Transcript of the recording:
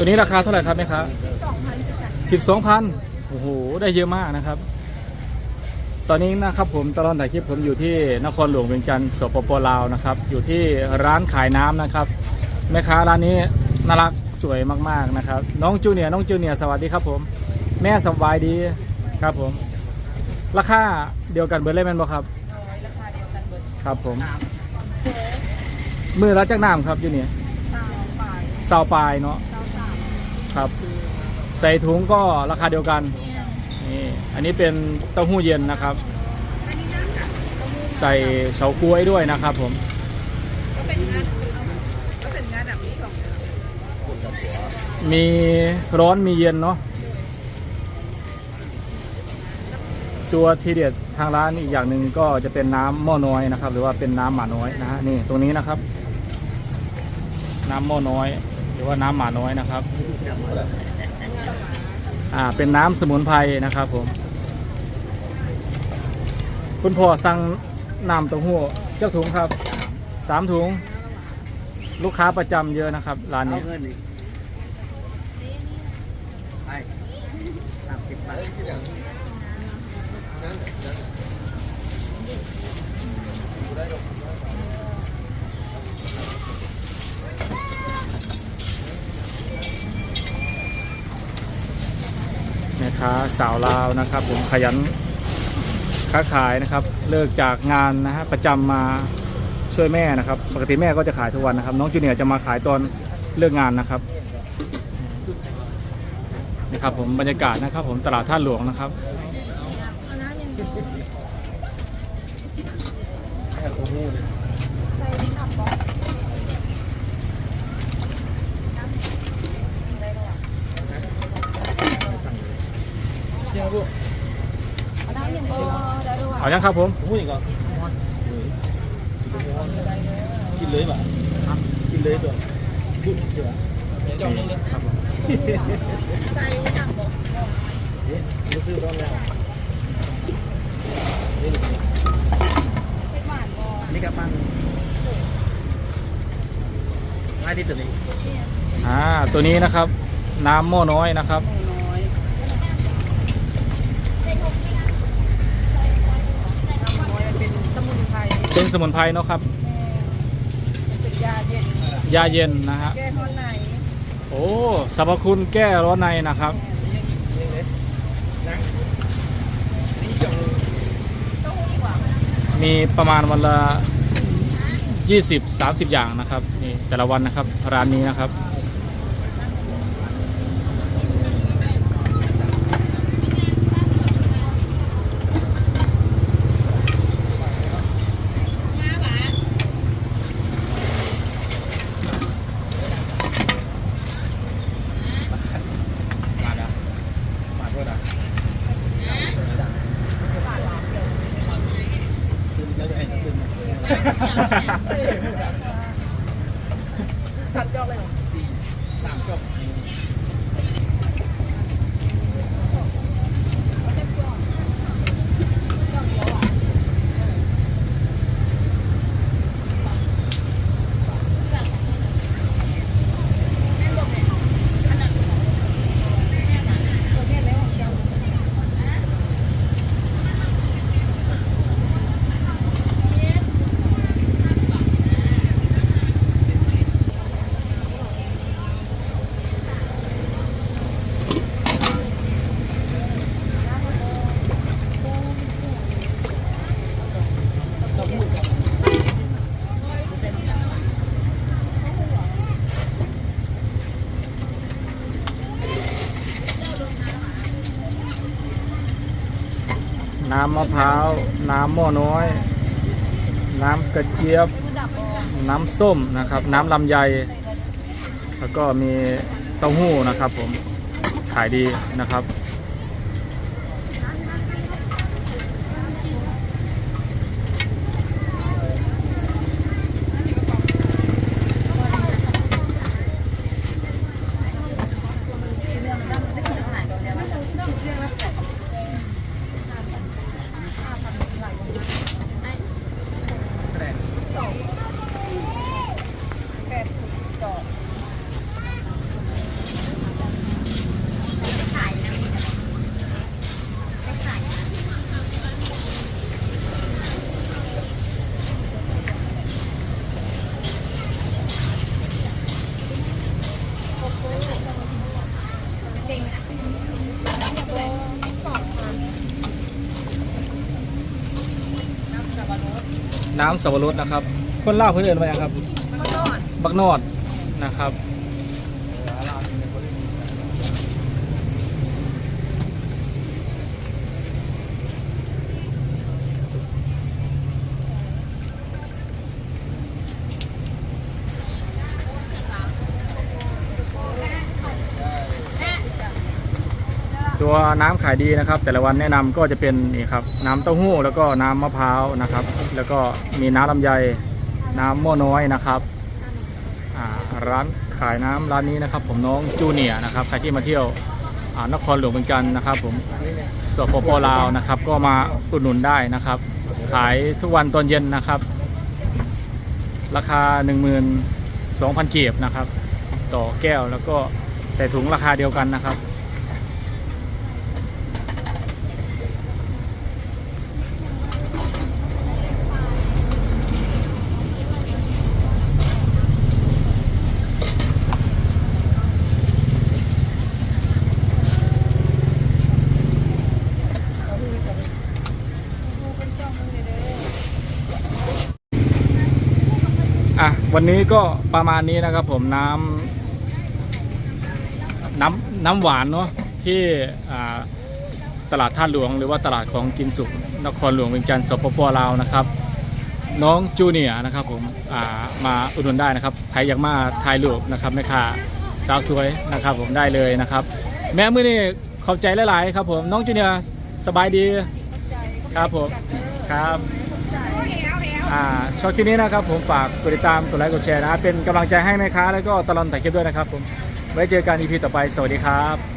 ตัวนี้ราคาเท่าไหร่ครับแม่ค้าสองพันจ้ะสิบสองพันโอ้โห ได้เยอะมากนะครับ ตอนนี้นะครับผมตลอดถ่ายคลิปผมอยู่ที่นครหลวงเวียงจันทร์สปปลาวนะครับ อยู่ที่ร้านขายน้ำนะครับ แม่ค้าร้านนี้น่ารักสวยมากๆนะครับ น้องจูเนียร์น้องจูเนียร์สวัสดีครับผม แม่สบายดีครับผม ราคาเดียวกันเบอร์เล่แมนบ่ครับร้อยราคาเดียวกันเบิดครับผมโค้กมือละจักน้ำครับจูเนียร์สาวปลายซาวปลายเนาะสาวสาม ครับ ใส่ถุงก็ราคาเดียวกันนี่อันนี้เป็นเต้าหู้เย็นนะครับ ใส่เฉาก๊วยด้วยนะครับผมมีร้อนมีเย็นเนาะตัวทีเด็ดทางร้านอีกอย่างหนึ่งก็จะเป็นน้ำหม้อน้อยนะครับ หรือว่าเป็นน้ำหมาน้อยนะฮะนี่ตรงนี้นะครับ น้ำหม้อน้อย รือว่าน้ำหมาน้อยนะครับ อ่า เป็นน้ำสมุนไพรนะครับผม คุณพ่อสั่งน้ำเต้าหู้เจ้าถุงครับสามถุง ลูกค้าประจำเยอะนะครับ ร้านนี้เงินอีกไปสามสิบบาท แม่ ค้าสาวลาวนะครับ ผมขยันค้าขายนะครับ เลิกจากงานนะฮะประจำมาช่วยแม่นะครับ ปกติแม่ก็จะขายทุกวันนะครับ น้องจูเนียร์จะมาขายตอนเลิกงานนะครับนี่ครับผมบรรยากาศนะครับ ผมตลาดท่าหลวงนะครับเอาน้ำอย่างเดียวใส่ในกระป๋องได้แล้วอะ เจ้าลูก เอาน้ำอย่างเดียวได้แล้วอะ เอายังครับผมพูดอีกก่อนกินเลยป่ะกินเลยตัวพูดเชื่อเจ้านี่เลยครับใส่ในกระป๋องเอ๊ะรู้สึกร้อนแล้วนี่เป็นหวานบออันนี้กับมันง่ายที่สุดเลยอ่าตัวนี้นะครับ น้ำหม้อน้อยนะครับ น้อยน้ำน้อยมันเป็นสมุนไพร เป็นสมุนไพรเนาะครับมันเป็นยาเย็นยาเย็นนะฮะ แก้ข้อในโอ้สรรพคุณแก้ร้อนในนะครับนี่จังต้องดีกว่ามีประมาณวันละ 20 30 อย่างนะครับนี่แต่ละวันนะครับร้านนี้นะครับ มาแล้วมาโทษนะขึ้นแล้วจะให้ขึ้น ตัดจอกเลยเหรอสี่สามจบตัำมะพร้าว น้ำหม้อน้อย น้ำกระเจี๊ยบ น้ำส้มนะครับ น้ำลำไย แล้วก็มีเต้าหู้นะครับผม ขายดีนะครับ น้ำสับปะรดนะครับ คนเล่าวเพื่อนเอินมาอย่างครับมันก็นอนบักนอดนะครับ ตัวน้ำขายดีนะครับ แต่ละวันแนะนำก็จะเป็นนี่ครับน้ำเต้าหู้แล้วก็น้ำมะพร้าวนะครับ แล้วก็มีน้ำลำไยน้ำหม้อน้อยนะครับร้านขายน้ำร้านนี้นะครับ ผมน้องจูเนียนะครับใครที่มาเที่ยวนครหลวงเหมือนกันนะครับ ผมสปปลาวนะครับ ก็มาอุดหนุนได้นะครับ ขายทุกวันตอนเย็นนะครับ ราคา 12,000 เกียบนะครับ ต่อแก้วแล้วก็ใส่ถุงราคาเดียวกันนะครับ อะวันนี้ก็ประมาณนี้นะครับผมน้ำน้ำน้ำหวานเนาะที่ตลาดท่าหลวง หรือว่าตลาดของกินสุกนครหลวงเวียงจันทร์สปปลาวนะครับ น้องจูเนียนะครับผมามาอุดหนุนได้นะครับใครอยากมาถ่ายรูปนะครับแม่ค้าสาวสวยนะครับ ผมได้เลยนะครับ แม้มื้อนี้ขอบใจหลาย ๆ ครับผมน้องจูเนียสบายดีครับผมครับ อ่าชอบคลิปนี้นะครับผมฝากกดติดตามกดไลค์กดแชร์นะเป็นกำลังใจให้แม่ค้าแล้วก็ตลอดถ่ายคลิปด้วยนะครับผมไว้เจอกันอีพีต่อไปสวัสดีครับ